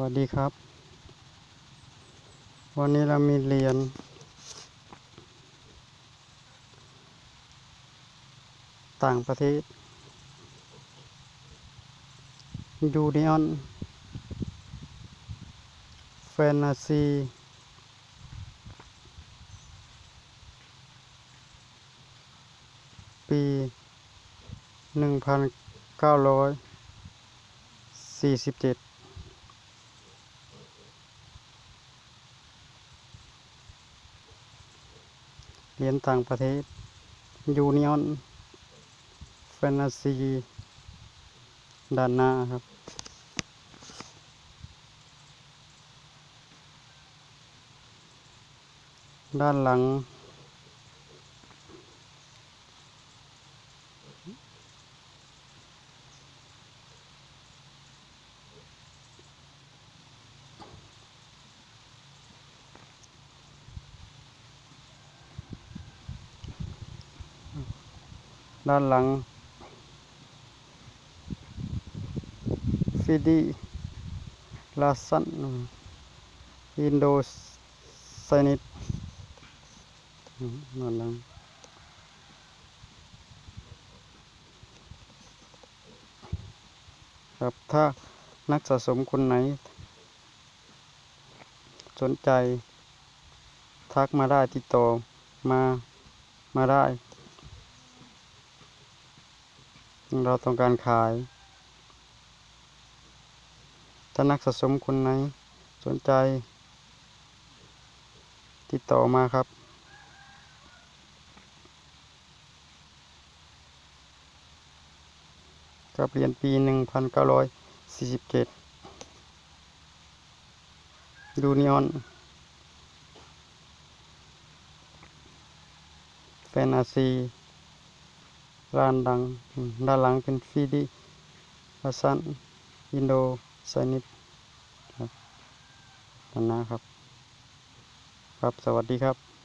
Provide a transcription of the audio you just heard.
วัสดีครับ วันนี้เรามีเรียน ต่างประเทศยูเนิออนแฟนตาซีปีหนึ่งพันเก้าร้อยสี่สิบเจ็ด เรียนต่างประเทศยูเนียนแฟนตาซีด้านหน้าครับด้านหลัง ด้านหลังฟิดีลาสันอินโดไซนิตด้านหลังครับถ้านักสะสมคนไหน สนใจ ทักมาได้ติดต่อมามาได้ เราต้องการขาย ถ้านักสะสมคนไหนสนใจ ติดต่อมาครับ กับเรียนปีหนึ่งพันเก้าร้อยสี่สิบเจ็ดดูนิออน แฟนตาซี ร้านดังด้านหลังเป็นฟีดีฮัสซันอินโดไซนิตครับนะครับ ครับ สวัสดีครับ